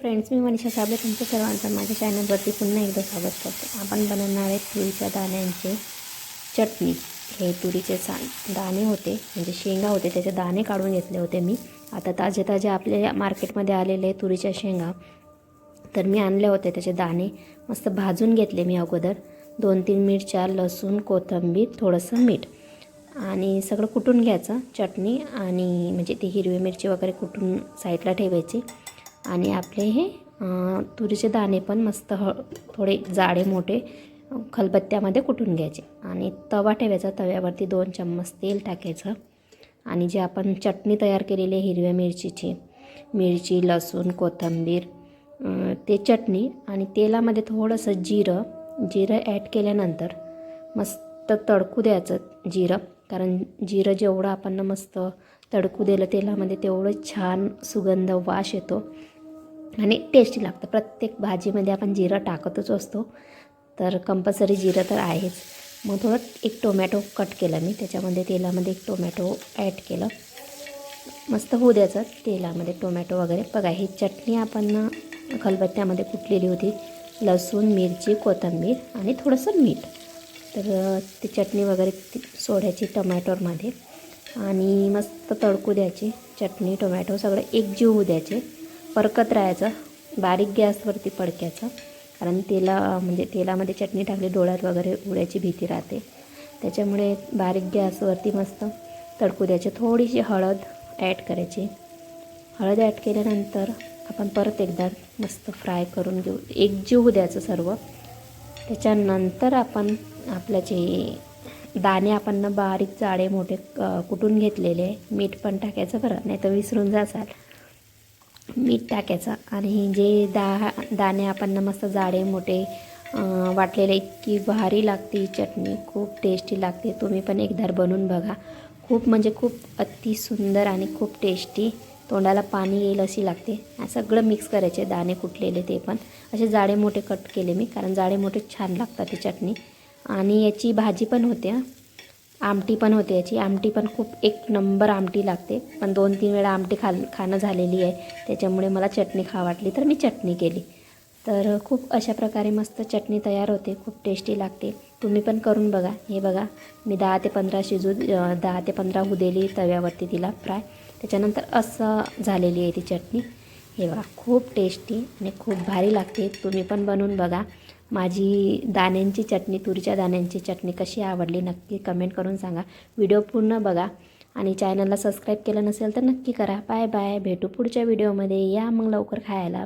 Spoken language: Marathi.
फ्रेंड्स मी मनीषा साबळे तुमच्या सर्वांचं माझ्या चॅनलवरती पुन्हा एकदा स्वागत करते. आपण बनवणार आहे तुरीच्या दाण्यांचे चटणी. हे तुरीचे सा दाणे होते म्हणजे शेंगा होते त्याचे दाणे काढून घेतले होते मी. आता ताजे ताजे आपल्या मार्केटमध्ये आलेले तुरीच्या शेंगा तर मी आणले होते त्याचे दाणे. मस्त भाजून घेतले मी अगोदर. दोन तीन मिरच्या लसूण कोथिंबीर थोडंसं मीठ. आणि सगळं कुटून घ्यायचं चटणी आणि म्हणजे ती हिरवी मिरची वगैरे कुटून साईडला ठेवायची. आणि आपले हे तुरीचे दाणे पण मस्त ह थोडे जाडे मोठे खलबत्त्यामध्ये कुटून घ्यायचे. आणि तवा ठेवायचा तव्यावरती दोन चम्मच तेल टाकायचं. आणि जे आपण चटणी तयार केलेली आहे हिरव्या मिरचीची मिरची लसूण कोथिंबीर ते चटणी आणि तेलामध्ये थोडंसं जिरं जिरं ॲड केल्यानंतर मस्त तडकू द्यायचं जिरं. कारण जिरं जेवढं आपण मस्त तडकू दिलं तेलामध्ये तेवढं छान सुगंध वास येतो. आणि टेस्टी लागतं. प्रत्येक भाजीमध्ये आपण जिरं टाकतच असतो. तर कंपल्सरी जिरं तर आहेच. मग थोडं एक टोमॅटो कट केलं मी. त्याच्यामध्ये तेलामध्ये एक टोमॅटो ॲड केलं. मस्त होऊ द्यायचं तेलामध्ये टोमॅटो वगैरे. बघा ही चटणी आपण खलबत्त्यामध्ये कुटलेली होती. लसूण मिरची कोथिंबीर आणि थोडंसं मीठ. तर ती चटणी वगैरे सोडायची टोमॅटोमध्ये. आणि मस्त तडकू द्यायची. चटणी टोमॅटो सगळं एकजीव होऊ द्यायचे. परकत राहायचं बारीक गॅसवरती पडक्याचं. कारण तेला म्हणजे तेलामध्ये चटणी टाकली डोळ्यात वगैरे उडायची भीती राहते. त्याच्यामुळे बारीक गॅसवरती मस्त तडकू द्यायचे. थोडीशी हळद ॲड करायची. हळद ॲड केल्यानंतर आपण परत एकदा मस्त फ्राय करून घेऊ. एकजीव द्यायचं सर्व. त्याच्यानंतर आपण आपलं जे दाणे आपण ना बारीक जाडे मोठे क- कुटून घेतलेले मीठ पण टाकायचं बरं नाही तर विसरून जासाल. मीठ टाकायचं. आणि जे दा दाणे आपण ना मस्त जाडे मोठे वाटलेले इतकी भारी लागते ही चटणी. खूप टेस्टी लागते. तुम्ही पण एकदा बनवून बघा. खूप म्हणजे खूप अति सुंदर आणि खूप टेस्टी तोंडाला पाणी येईल अशी लागते. सगळं मिक्स करायचे दाणे कुटलेले ते पण. असे जाडे मोठे कट केले मी कारण जाडे मोठे छान लागतात ती चटणी. आणि याची भाजी पण होते आमटी पण होते याची. आमटी पण खूप एक नंबर आमटी लागते. पण दोन तीन वेळा आमटी खा खाणं झालेली आहे. त्याच्यामुळे मला चटणी खा वाटली तर मी चटणी केली. तर खूप अशा प्रकारे मस्त चटणी तयार होते. खूप टेस्टी लागते. तुम्ही पण करून बघा. हे बघा मी दहा ते पंधरा शिजू दहा ते पंधरा उदेली तव्यावरती तिला फ्राय. त्याच्यानंतर असं झालेली आहे ती चटणी. हे बघा खूप टेस्टी आणि खूप भारी लागते. तुम्ही पण बनवून बघा. माझी दाण्यांची चटणी तुरीच्या दाण्यांची चटणी कशी आवडली नक्की कमेंट करून सांगा. व्हिडिओ पूर्ण बघा आणि चॅनलला सबस्क्राईब केलं नसेल तर नक्की करा. बाय बाय भेटू पुढच्या व्हिडिओमध्ये या मग लवकर खायला.